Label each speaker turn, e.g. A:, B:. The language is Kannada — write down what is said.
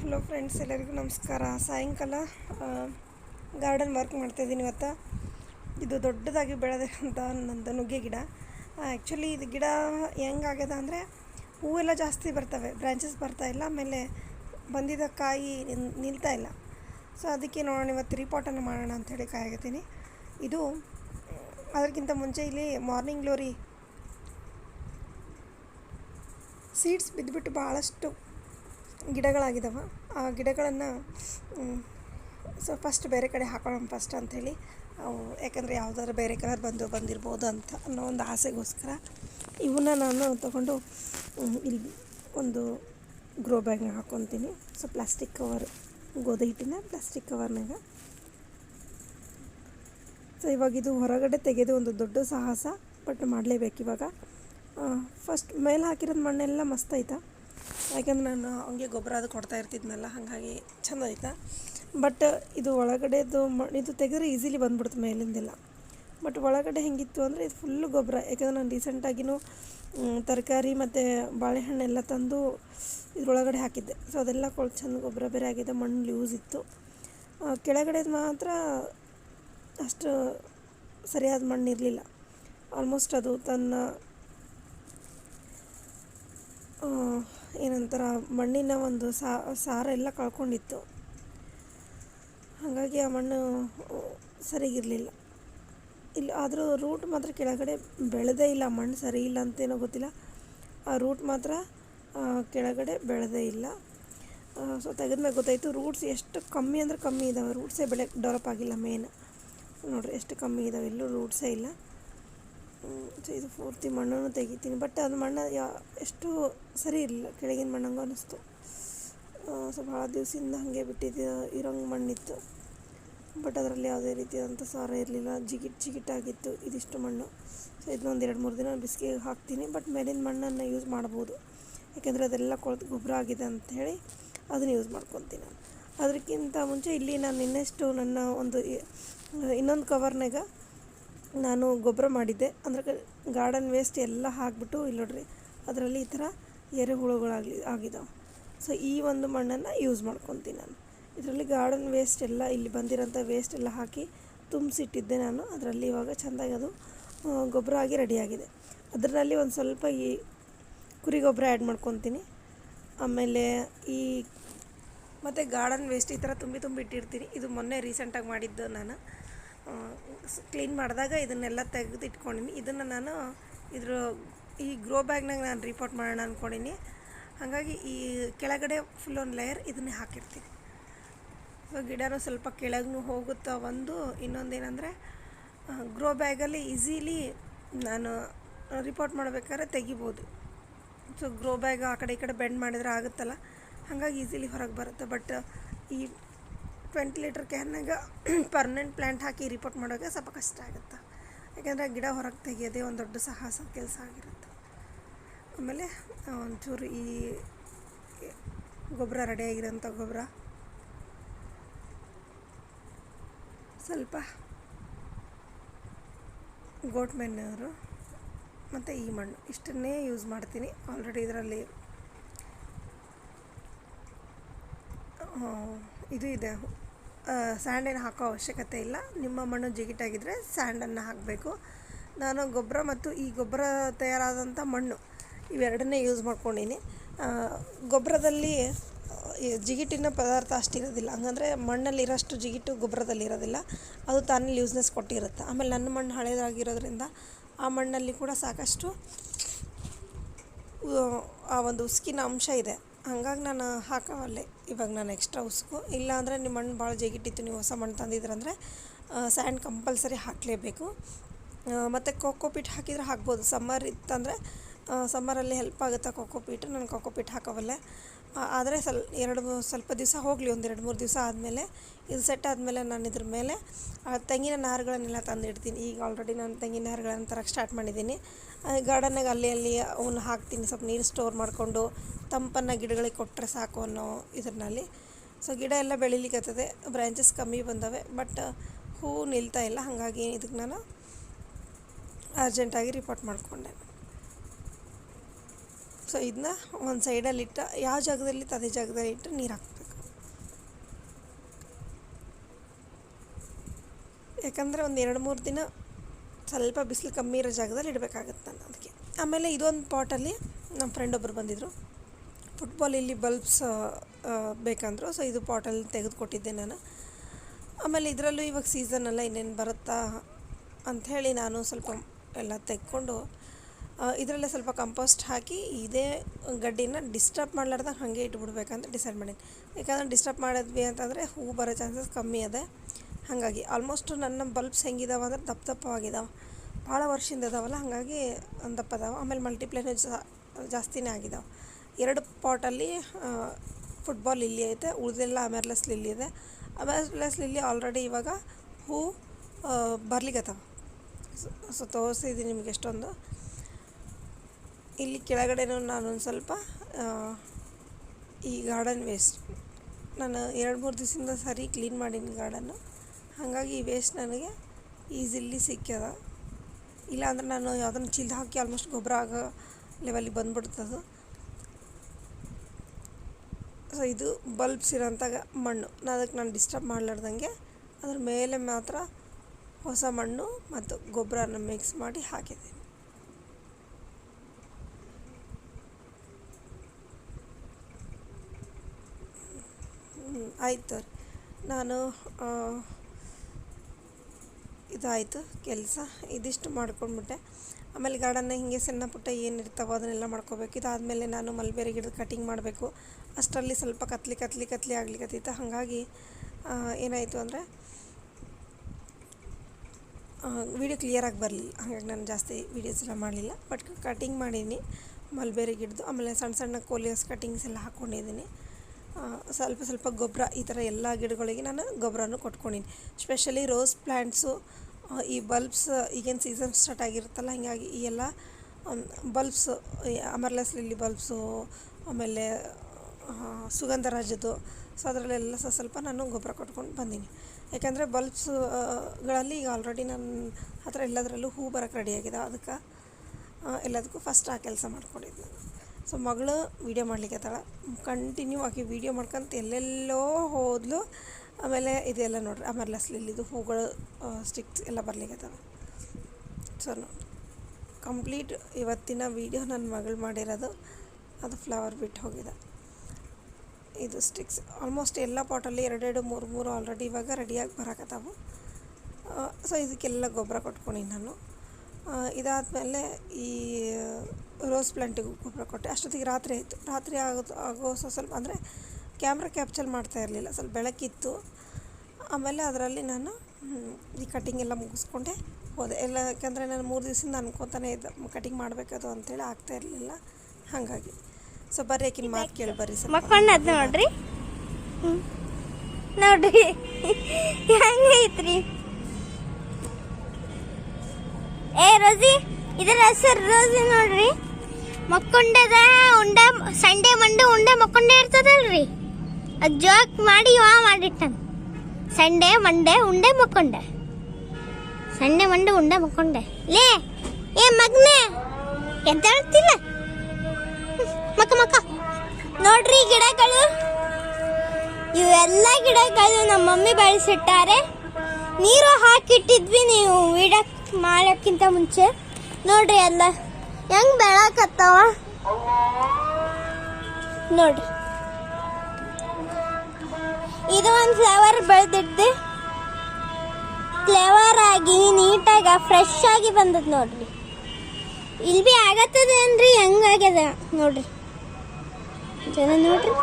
A: ಹಲೋ ಫ್ರೆಂಡ್ಸ್, ಎಲ್ಲರಿಗೂ ನಮಸ್ಕಾರ. ಸಾಯಂಕಾಲ ಗಾರ್ಡನ್ ವರ್ಕ್ ಮಾಡ್ತಾಯಿದ್ದೀನಿ ಇವತ್ತು. ಇದು ದೊಡ್ಡದಾಗಿ ಬೆಳೆದಿರೋಂಥ ನಂದು ನುಗ್ಗೆ ಗಿಡ. ಆ್ಯಕ್ಚುಲಿ ಇದು ಗಿಡ ಹೆಂಗಾಗ್ಯದ ಅಂದರೆ, ಹೂವೆಲ್ಲ ಜಾಸ್ತಿ ಬರ್ತವೆ ಬ್ರ್ಯಾಂಚಸ್ ಬರ್ತಾ ಇಲ್ಲ, ಆಮೇಲೆ ಬಂದಿದ್ದ ಕಾಯಿ ನಿಲ್ತಾ ಇಲ್ಲ. ಸೊ ಅದಕ್ಕೆ ನೋಡೋಣ, ಇವತ್ತು ರಿಪೋರ್ಟನ್ನು ಮಾಡೋಣ ಅಂಥೇಳಿ ಕಾಯಾಗತ್ತೀನಿ ಇದು, ಅದಕ್ಕಿಂತ ಮುಂಚೆ ಇಲ್ಲಿ ಮಾರ್ನಿಂಗ್ ಲೋರಿ ಸೀಡ್ಸ್ ಬಿದ್ದುಬಿಟ್ಟು ಭಾಳಷ್ಟು ಗಿಡಗಳಾಗಿದ್ದಾವೆ ಆ ಗಿಡಗಳನ್ನು ಸೊ ಫಸ್ಟ್ ಬೇರೆ ಕಡೆ ಹಾಕೊಳ್ಳೋಣ ಫಸ್ಟ್ ಅಂಥೇಳಿ ಅವು ಯಾಕಂದರೆ ಯಾವ್ದಾದ್ರು ಬೇರೆ ಕಲರ್ ಬಂದು ಬಂದಿರ್ಬೋದು ಅಂತ ಅನ್ನೋ ಒಂದು ಆಸೆಗೋಸ್ಕರ ಇವನ್ನ ನಾನು ತಗೊಂಡು ಇಲ್ಲಿ ಒಂದು ಗ್ರೋ ಬ್ಯಾಗ್ನಾಗ ಹಾಕ್ಕೊತೀನಿ ಸೊ ಪ್ಲಾಸ್ಟಿಕ್ ಕವರ್ ಗೋಧಿ ಹಿಟ್ಟಿನ ಪ್ಲಾಸ್ಟಿಕ್ ಕವರ್ನಾಗ ಸೊ ಇವಾಗ ಇದು ಹೊರಗಡೆ ತೆಗೆದು ಒಂದು ದೊಡ್ಡ ಸಾಹಸ ಬಟ್ ಮಾಡಲೇಬೇಕು ಇವಾಗ. ಫಸ್ಟ್ ಮೇಲೆ ಹಾಕಿರೋದು ಮಣ್ಣೆಲ್ಲ ಮಸ್ತ್ ಐತಾ. ಯಾಕಂದ್ರೆ ನಾನು ಹಂಗೆ ಗೊಬ್ಬರ ಅದು ಕೊಡ್ತಾ ಇರ್ತಿದ್ನಲ್ಲ, ಹಾಗಾಗಿ ಚಂದ ಆಯ್ತಾ ಬಟ್ ಇದು ಒಳಗಡೆದು ಇದು ತೆಗೆದ್ರೆ ಈಸಿಲಿ ಬಂದ್ಬಿಡ್ತು ಮೇಲಿಂದೆಲ್ಲ. ಬಟ್ ಒಳಗಡೆ ಹೆಂಗಿತ್ತು ಅಂದರೆ ಇದು ಫುಲ್ಲು ಗೊಬ್ಬರ. ಯಾಕಂದ್ರೆ ನಾನು ರೀಸೆಂಟಾಗಿನೂ ತರಕಾರಿ ಮತ್ತು ಬಾಳೆಹಣ್ಣೆಲ್ಲ ತಂದು ಇದ್ರೊಳಗಡೆ ಹಾಕಿದ್ದೆ. ಸೊ ಅದೆಲ್ಲ ಕೊಳ್, ಚಂದ ಗೊಬ್ಬರ ಬೇರೆ ಆಗಿದೆ, ಮಣ್ಣು ಲೂಸ್ ಇತ್ತು. ಕೆಳಗಡೆದು ಮಾತ್ರ ಅಷ್ಟು ಸರಿಯಾದ ಮಣ್ಣು ಇರಲಿಲ್ಲ. ಆಲ್ಮೋಸ್ಟ್ ಅದು ತನ್ನ ಆ, ಏನಂತಾರ, ಮಣ್ಣಿನ ಒಂದು ಸಾರ ಎಲ್ಲ ಕಳ್ಕೊಂಡಿತ್ತು. ಹಾಗಾಗಿ ಆ ಮಣ್ಣು ಸರಿಗಿರಲಿಲ್ಲ. ಇಲ್ಲಿ ಆದರೂ ರೂಟ್ ಮಾತ್ರ ಕೆಳಗಡೆ ಬೆಳೆದೇ ಇಲ್ಲ, ಮಣ್ಣು ಸರಿ ಇಲ್ಲ ಅಂತೇನೋ ಗೊತ್ತಿಲ್ಲ. ಆ ರೂಟ್ ಮಾತ್ರ ಕೆಳಗಡೆ ಬೆಳೆದೇ ಇಲ್ಲ. ಸೊ ತೆಗೆದ್ಮೇಲೆ ಗೊತ್ತಾಯಿತು ರೂಟ್ಸ್ ಎಷ್ಟು ಕಮ್ಮಿ ಅಂದರೆ ಕಮ್ಮಿ ಇದ್ದಾವೆ ರೂಟ್ಸೇ ಬೆಳೆ ಡೆವಲಪ್ ಆಗಿಲ್ಲ ಮೇನ್ ನೋಡಿರಿ, ಎಷ್ಟು ಕಮ್ಮಿ ಇದ್ದಾವೆ ಎಲ್ಲೂ ರೂಟ್ಸೇ ಇಲ್ಲ. ಸೊ ಇದು ಪೂರ್ತಿ ಮಣ್ಣನ್ನು ತೆಗಿತೀನಿ. ಬಟ್ ಅದು ಮಣ್ಣು ಯಾ, ಎಷ್ಟು ಸರಿ ಇರಲಿಲ್ಲ ಕೆಳಗಿನ ಮಣ್ಣಂಗೂ ಅನ್ನಿಸ್ತು ಸೊ ಭಾಳ ದಿವಸದಿಂದ ಹಾಗೆ ಬಿಟ್ಟಿದ್ದು, ಇರೋಂಗೆ ಮಣ್ಣಿತ್ತು. ಬಟ್ ಅದರಲ್ಲಿ ಯಾವುದೇ ರೀತಿಯಾದಂಥ ಸಾರ ಇರಲಿಲ್ಲ. ಜಿಗಿಟ್ ಜಿಗಿಟಾಗಿತ್ತು ಇದಿಷ್ಟು ಮಣ್ಣು. ಸೊ ಇದನ್ನೊಂದು ಎರಡು ಮೂರು ದಿನ ಬಿಸಿಗೆ ಹಾಕ್ತೀನಿ. ಬಟ್ ಮೇಲಿನ ಮಣ್ಣನ್ನು ಯೂಸ್ ಮಾಡ್ಬೋದು. ಯಾಕೆಂದರೆ ಅದೆಲ್ಲ ಕೊಳೆತು ಗೊಬ್ಬರ ಆಗಿದೆ ಅಂತ ಹೇಳಿ ಅದನ್ನು ಯೂಸ್ ಮಾಡ್ಕೊತೀನಿ ನಾನು. ಅದಕ್ಕಿಂತ ಮುಂಚೆ ಇಲ್ಲಿ ನಾನು ಇನ್ನೆಷ್ಟು ನನ್ನ ಒಂದು ಇನ್ನೊಂದು ಕವರ್ನಾಗ ನಾನು ಗೊಬ್ಬರ ಮಾಡಿದ್ದೆ. ಅಂದ್ರೆ ಗಾರ್ಡನ್ ವೇಸ್ಟ್ ಎಲ್ಲ ಹಾಕ್ಬಿಟ್ಟು ಇಲ್ಲಿ ನೋಡ್ರಿ, ಅದರಲ್ಲಿ ಈ ಥರ ಎರೆಹುಳುಗಳಾಗಲಿ ಆಗಿದ್ದಾವೆ ಸೊ ಈ ಒಂದು ಮಣ್ಣನ್ನು ಯೂಸ್ ಮಾಡ್ಕೊತೀನಿ ನಾನು. ಇದರಲ್ಲಿ ಗಾರ್ಡನ್ ವೇಸ್ಟ್ ಎಲ್ಲ, ಇಲ್ಲಿ ಬಂದಿರೋಂಥ ವೇಸ್ಟ್ ಎಲ್ಲ ಹಾಕಿ ತುಂಬಿಸಿಟ್ಟಿದ್ದೆ ನಾನು. ಅದರಲ್ಲಿ ಇವಾಗ ಚೆಂದಾಗಿ ಅದು ಗೊಬ್ಬರ ಆಗಿ ರೆಡಿಯಾಗಿದೆ ಅದರಲ್ಲಿ ಒಂದು ಸ್ವಲ್ಪ ಈ ಕುರಿ ಗೊಬ್ಬರ ಆ್ಯಡ್ ಮಾಡ್ಕೊತೀನಿ. ಆಮೇಲೆ ಈ, ಮತ್ತು ಗಾರ್ಡನ್ ವೇಸ್ಟ್ ಈ ಥರ ತುಂಬಿ ತುಂಬಿ ಇಟ್ಟಿರ್ತೀನಿ. ಇದು ಮೊನ್ನೆ ರೀಸೆಂಟಾಗಿ ಮಾಡಿದ್ದು ನಾನು. ಕ್ಲೀನ್ ಮಾಡಿದಾಗ ಇದನ್ನೆಲ್ಲ ತೆಗೆದು ಇಟ್ಕೊಂಡಿನಿ ಇದನ್ನು ನಾನು ಇದ್ರ ಈ ಗ್ರೋ ಬ್ಯಾಗ್ನಾಗ ನಾನು ರಿಪೋರ್ಟ್ ಮಾಡೋಣ ಅಂದ್ಕೊಂಡಿನಿ ಹಾಗಾಗಿ ಈ ಕೆಳಗಡೆ ಫುಲ್ ಒಂದು ಲೇಯರ್ ಇದನ್ನೇ ಹಾಕಿರ್ತೀನಿ. ಸೊ ಗಿಡನೂ ಸ್ವಲ್ಪ ಕೆಳಗೂ ಹೋಗುತ್ತಾ ಒಂದು, ಇನ್ನೊಂದೇನೆಂದರೆ ಗ್ರೋ ಬ್ಯಾಗಲ್ಲಿ ಈಸಿಲಿ ನಾನು ರಿಪೋರ್ಟ್ ಮಾಡಬೇಕಾದ್ರೆ ತೆಗಿಬೋದು. ಸೊ ಗ್ರೋ ಬ್ಯಾಗ್ ಆ ಕಡೆ ಈ ಕಡೆ ಬೆಂಡ್ ಮಾಡಿದ್ರೆ ಆಗುತ್ತಲ್ಲ? ಹಾಗಾಗಿ ಈಸಿಲಿ ಹೊರಗೆ ಬರುತ್ತೆ. ಬಟ್ ಈ ಟ್ವೆಂಟಿ ಲೀಟ್ರ್ ಕ್ಯಾನ್ನಾಗ ಪರ್ಮನೆಂಟ್ ಪ್ಲ್ಯಾಂಟ್ ಹಾಕಿ ರಿಪೋರ್ಟ್ ಮಾಡೋಕೆ ಸ್ವಲ್ಪ ಕಷ್ಟ ಆಗುತ್ತೆ. ಯಾಕೆಂದರೆ ಗಿಡ ಹೊರಗೆ ತೆಗಿಯೋದೇ ಒಂದು ದೊಡ್ಡ ಸಾಹಸ ಕೆಲಸ ಆಗಿರುತ್ತೆ. ಆಮೇಲೆ ಒಂಚೂರು ಈ ಗೊಬ್ಬರ ರೆಡಿಯಾಗಿರೋಂಥ ಗೊಬ್ಬರ. ಸ್ವಲ್ಪ ಗೋಟ್ ಮೆನ್ನೂರು ಮತ್ತು ಈ ಮಣ್ಣು ಇಷ್ಟನ್ನೇ ಯೂಸ್ ಮಾಡ್ತೀನಿ. ಆಲ್ರೆಡಿ ಇದರಲ್ಲಿ ಇದು ಇದೆ. ಸ್ಯಾಂಡ್ ಏನು ಹಾಕೋ ಅವಶ್ಯಕತೆ ಇಲ್ಲ. ನಿಮ್ಮ ಮಣ್ಣು ಜಿಗಿಟಾಗಿದ್ದರೆ ಸ್ಯಾಂಡನ್ನು ಹಾಕಬೇಕು. ನಾನು ಗೊಬ್ಬರ ಮತ್ತು ಈ ಗೊಬ್ಬರ ತಯಾರಾದಂಥ ಮಣ್ಣು ಇವೆರಡನ್ನೇ ಯೂಸ್ ಮಾಡ್ಕೊಂಡೀನಿ. ಗೊಬ್ಬರದಲ್ಲಿ ಜಿಗಿಟಿನ ಪದಾರ್ಥ ಅಷ್ಟಿರೋದಿಲ್ಲ ಹಂಗಂದರೆ ಮಣ್ಣಲ್ಲಿ ಇರೋಷ್ಟು ಜಿಗಿಟು ಗೊಬ್ಬರದಲ್ಲಿ ಇರೋದಿಲ್ಲ ಅದು ತಾನಲ್ಲಿ ಯೂಸ್ನೆಸ್ ಕೊಟ್ಟಿರುತ್ತೆ. ಆಮೇಲೆ ನನ್ನ ಮಣ್ಣು ಹಳೇದಾಗಿರೋದ್ರಿಂದ ಆ ಮಣ್ಣಲ್ಲಿ ಕೂಡ ಸಾಕಷ್ಟು ಆ ಒಂದು ಉಸ್ಕಿನ ಅಂಶ ಇದೆ. ಹಂಗಾಗಿ ನಾನು ಹಾಕೋವಲ್ಲೆ. ಇವಾಗ ನಾನು ಎಕ್ಸ್ಟ್ರಾ ಉಸ್ಕು. ಇಲ್ಲ ಅಂದರೆ ನಿಮ್ಮ ಮಣ್ಣು ಭಾಳ ಜಗಿಟ್ಟಿತ್ತು, ನೀವು ಹೊಸ ಮಣ್ಣು ತಂದಿದ್ರಂದರೆ ಸ್ಯಾಂಡ್ ಕಂಪಲ್ಸರಿ ಹಾಕಲೇಬೇಕು. ಮತ್ತು ಕೋಕೋಪೀಟ್ ಹಾಕಿದರೆ ಹಾಕ್ಬೋದು. ಸಮ್ಮರ್ ಇತ್ತಂದರೆ ಸಮ್ಮರಲ್ಲಿ ಹೆಲ್ಪ್ ಆಗುತ್ತೆ ಕೋಕೋಪೀಟ್ ನಾನು ಕೋಕೋಪೀಟ್ ಹಾಕೋವಲ್ಲೆ. ಆದರೆ ಸ್ವಲ್ ಎರಡು ಸ್ವಲ್ಪ ದಿವಸ ಹೋಗಲಿ, ಒಂದು ಎರಡು ಮೂರು ದಿವಸ ಆದಮೇಲೆ, ಇದು ಸೆಟ್ ಆದಮೇಲೆ ನಾನು ಇದ್ರ ಮೇಲೆ ತೆಂಗಿನ ನಾರುಗಳನ್ನೆಲ್ಲ ತಂದಿಡ್ತೀನಿ. ಈಗ ಆಲ್ರೆಡಿ ನಾನು ತೆಂಗಿನ ನಾರುಗಳನ್ನು ತರಕ್ಕೆ ಸ್ಟಾರ್ಟ್ ಮಾಡಿದ್ದೀನಿ. ಗಾರ್ಡನ್ನಾಗ ಅಲ್ಲಿ ಅಲ್ಲಿ ಅವನ್ನ ಹಾಕ್ತೀನಿ. ಸ್ವಲ್ಪ ನೀರು ಸ್ಟೋರ್ ಮಾಡಿಕೊಂಡು, ತಂಪನ್ನು ಗಿಡಗಳಿಗೆ ಕೊಟ್ಟರೆ ಸಾಕು ಅನ್ನೋ ಇದರಲ್ಲಿ. ಸೊ ಗಿಡ ಎಲ್ಲ ಬೆಳಿಲಿಕ್ಕತ್ತದೆ ಬ್ರ್ಯಾಂಚಸ್ ಕಮ್ಮಿ ಬಂದವೆ. ಬಟ್ ಹೂ ನಿಲ್ತಾ ಇಲ್ಲ. ಹಾಗಾಗಿ ಇದಕ್ಕೆ ನಾನು ಅರ್ಜೆಂಟಾಗಿ ರಿಪೋರ್ಟ್ ಮಾಡಿಕೊಂಡೆ. ಸೊ ಇದನ್ನ ಒಂದು ಸೈಡಲ್ಲಿಟ್ಟು ಯಾವ ಜಾಗದಲ್ಲಿ ಅದೇ ಜಾಗದಲ್ಲಿ ಇಟ್ಟು ನೀರು ಹಾಕ್ಬೇಕು. ಯಾಕಂದರೆ ಒಂದು ಎರಡು ಮೂರು ದಿನ ಸ್ವಲ್ಪ ಬಿಸಿಲು ಕಮ್ಮಿ ಇರೋ ಜಾಗದಲ್ಲಿ ಇಡಬೇಕಾಗತ್ತೆ ನಾನು ಅದಕ್ಕೆ ಆಮೇಲೆ ಇದೊಂದು ಪಾಟಲ್ಲಿ ನಮ್ಮ ಫ್ರೆಂಡ್ ಒಬ್ಬರು ಬಂದಿದ್ದರು ಫುಟ್ಬಾಲ್ ಇಲ್ಲಿ ಬಲ್ಬ್ಸ್ ಬೇಕಂದರು. ಸೊ ಇದು ಪಾಟಲ್ಲಿ ತೆಗೆದುಕೊಟ್ಟಿದ್ದೆ ನಾನು. ಆಮೇಲೆ ಇದರಲ್ಲೂ ಇವಾಗ ಸೀಸನ್ ಎಲ್ಲ ಇನ್ನೇನು ಬರುತ್ತಾ ಅಂಥೇಳಿ ನಾನು ಸ್ವಲ್ಪ ಎಲ್ಲ ತೆಕ್ಕೊಂಡು ಇದರಲ್ಲೇ ಸ್ವಲ್ಪ ಕಂಪೋಸ್ಟ್ ಹಾಕಿ ಇದೇ ಗಡ್ಡಿನ ಡಿಸ್ಟರ್ಬ್ ಮಾಡ್ಲಾರ್ದಂಗೆ ಹಾಗೆ ಇಟ್ಬಿಡ್ಬೇಕಂತ ಡಿಸೈಡ್ ಮಾಡೀನಿ. ಯಾಕಂದ್ರೆ ಡಿಸ್ಟರ್ಬ್ ಮಾಡಿದ್ವಿ ಅಂತಂದರೆ ಹೂವು ಬರೋ ಚಾನ್ಸಸ್ ಕಮ್ಮಿ ಅದ. ಹಾಗಾಗಿ ಆಲ್ಮೋಸ್ಟ್ ನನ್ನ ಬಲ್ಬ್ಸ್ ಹೆಂಗಿದಾವೆ ಅಂದ್ರೆ ದಪ್ಪ ದಪ್ಪವಾಗಿದ್ದಾವೆ ಭಾಳ ವರ್ಷದಿಂದ ಇದಾವಲ್ಲ, ಹಾಗಾಗಿ ದಪ್ಪ ಅದಾವೆ. ಆಮೇಲೆ ಮಲ್ಟಿಪ್ಲೇನು ಜಾಸ್ತಿನೇ ಆಗಿದಾವೆ. ಎರಡು ಪಾಟಲ್ಲಿ ಫುಟ್ಬಾಲ್ ಇಲ್ಲಿ ಐತೆ, ಉಳಿದೆಲ್ಲ ಅಮೆರ್ಲೆಸ್ ಲಿಲ್ಲಿ ಇದೆ. ಅಮೆರ್ಲೆಸ್ ಲಿಲ್ಲಿ ಆಲ್ರೆಡಿ ಇವಾಗ ಹೂ ಬರ್ಲಿಕ್ಕತ್ತಾವ ಸೊ ತೋರಿಸಿದ್ದೀನಿ ನಿಮಗೆ ಎಷ್ಟೊಂದು. ಇಲ್ಲಿ ಕೆಳಗಡೆನೂ ನಾನೊಂದು ಸ್ವಲ್ಪ ಈ ಗಾರ್ಡನ್ ವೇಸ್ಟ್ ನಾನು ಎರಡು ಮೂರು ದಿವಸದಿಂದ ಸರಿ ಕ್ಲೀನ್ ಮಾಡೀನಿ ಗಾರ್ಡನ್ನು ಹಾಗಾಗಿ ಈ ವೇಸ್ಟ್ ನನಗೆ ಈಸಿಲಿ ಸಿಕ್ಕ್ಯದ ಇಲ್ಲಾಂದ್ರೆ ನಾನು ಯಾವುದನ್ನು ಚಿಲ್ದ ಹಾಕಿ ಆಲ್ಮೋಸ್ಟ್ ಗೊಬ್ಬರ ಆಗೋ ಲೆವೆಲಿಗೆ ಬಂದ್ಬಿಡ್ತದು. ಸೊ ಇದು ಬಲ್ಬ್ಸ್ ಇರೋಂಥ ಮಣ್ಣು. ನಾನು ಅದಕ್ಕೆ ನಾನು ಡಿಸ್ಟರ್ಬ್ ಮಾಡಲಾರ್ದಂಗೆ ಅದ್ರ ಮೇಲೆ ಮಾತ್ರ ಹೊಸ ಮಣ್ಣು ಮತ್ತು ಗೊಬ್ಬರನ ಮಿಕ್ಸ್ ಮಾಡಿ ಹಾಕಿದ್ದೀನಿ. ಹ್ಮ್, ಆಯ್ತು ನಾನು ಇದಾಯಿತು ಕೆಲಸ ಇದಿಷ್ಟು ಮಾಡ್ಕೊಂಡ್ಬಿಟ್ಟೆ ಆಮೇಲೆ ಗಾರ್ಡನ್ನ ಹಿಂಗೆ ಸಣ್ಣ ಪುಟ್ಟ ಏನು ಇರ್ತಾವೋ ಅದನ್ನೆಲ್ಲ ಮಾಡ್ಕೋಬೇಕು. ಇದಾದಮೇಲೆ ನಾನು ಮಲ್ಬೇರಿ ಗಿಡದ ಕಟಿಂಗ್ ಮಾಡಬೇಕು. ಅಷ್ಟರಲ್ಲಿ ಸ್ವಲ್ಪ ಕತ್ಲಿ ಕತ್ಲಿ ಕತ್ಲಿ ಆಗ್ಲಿಕ್ಕತ್ತಿತ್ತು ಹಾಗಾಗಿ ಏನಾಯಿತು ಅಂದರೆ ವಿಡಿಯೋ ಕ್ಲಿಯರಾಗಿ ಬರಲಿಲ್ಲ ಹಾಗಾಗಿ ನಾನು ಜಾಸ್ತಿ ವೀಡಿಯೋಸ್ ಎಲ್ಲ ಮಾಡಲಿಲ್ಲ. ಬಟ್ ಕಟಿಂಗ್ ಮಾಡೀನಿ. ಮಲ್ಬೇರಿ ಗಿಡದ್ದು ಆಮೇಲೆ ಸಣ್ಣ ಸಣ್ಣ ಕೋಲಿಯಸ್ ಕಟಿಂಗ್ಸ್ ಎಲ್ಲ ಹಾಕ್ಕೊಂಡಿದ್ದೀನಿ ಸ್ವಲ್ಪ ಸ್ವಲ್ಪ ಗೊಬ್ಬರ ಈ ಥರ ಎಲ್ಲ ಗಿಡಗಳಿಗೆ ನಾನು ಗೊಬ್ಬರನೂ ಕೊಟ್ಕೊಂಡಿನಿ. ಸ್ಪೆಷಲಿ ರೋಸ್ ಪ್ಲ್ಯಾಂಟ್ಸು ಈ ಬಲ್ಬ್ಸ್ ಈಗೇನು ಸೀಸನ್ ಸ್ಟಾರ್ಟ್ ಆಗಿರುತ್ತಲ್ಲ, ಹೀಗಾಗಿ ಈ ಎಲ್ಲ ಬಲ್ಬ್ಸು ಅಮರ್ಲೆಸ್ ಲಿಲ್ಲಿ ಬಲ್ಬ್ಸು ಆಮೇಲೆ ಸುಗಂಧರಾಜದ್ದು ಸೊ ಅದರಲ್ಲೆಲ್ಲ ಸ್ವಲ್ಪ ಸ್ವಲ್ಪ ನಾನು ಗೊಬ್ಬರ ಕೊಟ್ಕೊಂಡು ಬಂದೀನಿ. ಯಾಕಂದರೆ ಬಲ್ಬ್ಸ್ಗಳಲ್ಲಿ ಈಗ ಆಲ್ರೆಡಿ ನನ್ನ ಹತ್ರ ಎಲ್ಲದರಲ್ಲೂ ಹೂ ಬರೋಕ್ಕೆ ರೆಡಿಯಾಗಿದೆ ಅದಕ್ಕೆ ಎಲ್ಲದಕ್ಕೂ ಫಸ್ಟ್ ಆ ಕೆಲಸ ಮಾಡ್ಕೊಂಡಿದ್ದು ನಾನು. ಸೊ ಮಗಳು ವೀಡಿಯೋ ಮಾಡ್ಲಿಕ್ಕೆ ಕಂಟಿನ್ಯೂ ಆಗಿ ವೀಡಿಯೋ ಮಾಡ್ಕೊಂತ ಎಲ್ಲೆಲ್ಲೋ ಹೋದ್ಲು. ಆಮೇಲೆ ಇದೆಲ್ಲ ನೋಡ್ರಿ, ಆಮೇಲೆ ಇದು ಹೂಗಳು ಸ್ಟಿಕ್ಸ್ ಎಲ್ಲ ಬರ್ಲಿಕ್ಕತ್ತವ ಸೊ ನೋಡಿ ಕಂಪ್ಲೀಟ್ ಇವತ್ತಿನ ವೀಡಿಯೋ ನನ್ನ ಮಗಳು ಮಾಡಿರೋದು. ಅದು ಫ್ಲವರ್ ಬಿಟ್ಟು ಹೋಗಿದೆ. ಇದು ಸ್ಟಿಕ್ಸ್ ಆಲ್ಮೋಸ್ಟ್ ಎಲ್ಲ ಪಾಟಲ್ಲಿ ಎರಡೆರಡು, ಮೂರು ಮೂರು ಆಲ್ರೆಡಿ ಇವಾಗ ರೆಡಿಯಾಗಿ ಬರಕತ್ತಾವು. ಸೊ ಇದಕ್ಕೆಲ್ಲ ಗೊಬ್ಬರ ಕೊಟ್ಕೊಂಡಿನಿ ನಾನು. ಇದಾದಮೇಲೆ ಈ ರೋಸ್ ಪ್ಲಾಂಟಿಗೂ ಗೊಬ್ಬರ ಕೊಟ್ಟೆ. ಅಷ್ಟೊತ್ತಿಗೆ ರಾತ್ರಿ ಆಯಿತು. ರಾತ್ರಿ ಆಗೋದು ಆಗೋ ಸ್ವ- ಸ್ವಲ್ಪ ಅಂದರೆ ಕ್ಯಾಮ್ರಾ ಕ್ಯಾಪ್ಚರ್ ಮಾಡ್ತಾ ಇರಲಿಲ್ಲ. ಸ್ವಲ್ಪ ಬೆಳಕಿತ್ತು. ಆಮೇಲೆ ಅದರಲ್ಲಿ ನಾನು ಈ ಕಟಿಂಗ್ ಎಲ್ಲ ಮುಗಿಸ್ಕೊಂಡೆ ಹೋದೆ. ಎಲ್ಲ ಯಾಕಂದರೆ ನಾನು ಮೂರು ದಿವಸದಿಂದ ಅನ್ಕೊತಾನೆ ಇದ್ದೆ. ಕಟಿಂಗ್ ಮಾಡಬೇಕದು ಅಂತೇಳಿ ಆಗ್ತಾ ಇರಲಿಲ್ಲ. ಹಾಗಾಗಿ. ಸೊ ಬರ್ರಿ ಆಕಿನ ಮಾತು ಕೇಳಿ ಬರ್ರಿ ಸ್ವಲ್ಪ.
B: ಮಕ್ಕೊಂಡದ್ ನೋಡ್ರಿ? ಹ್ಮ್. ನೋಡ್ರಿ. ಹೆಂಗೈತ್ರಿ? ಏ, ರೋಸಿ ಇದರ ಹೆಸರು ರೋಸಿ ನೋಡ್ರಿ. ಮಕ್ಕೊಂಡದ ಉಂಡ, ಸಂಡೆ ಮಂಡೆ ಉಂಡೆ ಮಕ್ಕೊಂಡೆ ಇರ್ತದಲ್ರಿ. ಅದ್ ಜೋಕ್ ಮಾಡಿ ವಾ ಮಾಡಿಟ್ಟನ್. ಸಂಡೆ ಮಂಡೆ ಉಂಡೆ ಮಕ್ಕೊಂಡೆ. ಸಂಡೆ ಮಂಡೆ ಉಂಡೆ ಮಕ್ಕೊಂಡೆ. ಲೇ, ಏ, ಮಗ್ನೆ ಹೇಳ್ತಿಲ್ಲ ಮಕ್ಕ ಮಕ್ಕ, ನೋಡ್ರಿ ಗಿಡಗಳು. ಇವೆಲ್ಲ ಗಿಡಗಳು ನಮ್ಮ ಮಮ್ಮಿ ಬೆಳೆಸಿಟ್ಟಾರೆ. ನೀರು ಹಾಕಿಟ್ಟಿದ್ವಿ ನೀವು ವಿಡಿಯೋ ಮಾಡೋಕ್ಕಿಂತ ಮುಂಚೆ ನೋಡ್ರಿ ಎಲ್ಲ ಹೆಂಗ್ ಬೆಳಕತ್ತವ? ನೋಡ್ರಿ. ಇದು ಒಂದು ಫ್ಲವರ್ ಬೆಳೆದಿಟ್ಟು ಫ್ಲೇವರ್ ಆಗಿ ನೀಟಾಗಿ ಫ್ರೆಶ್ ಆಗಿ ಬಂದದ ನೋಡ್ರಿ. ಇಲ್ಲಿ ಬಿ ಆಗತ್ತದೇನ್ರಿ ಹೆಂಗಾಗ್ಯದ ನೋಡ್ರಿ. ಜನ ನೋಡ್ರಿ.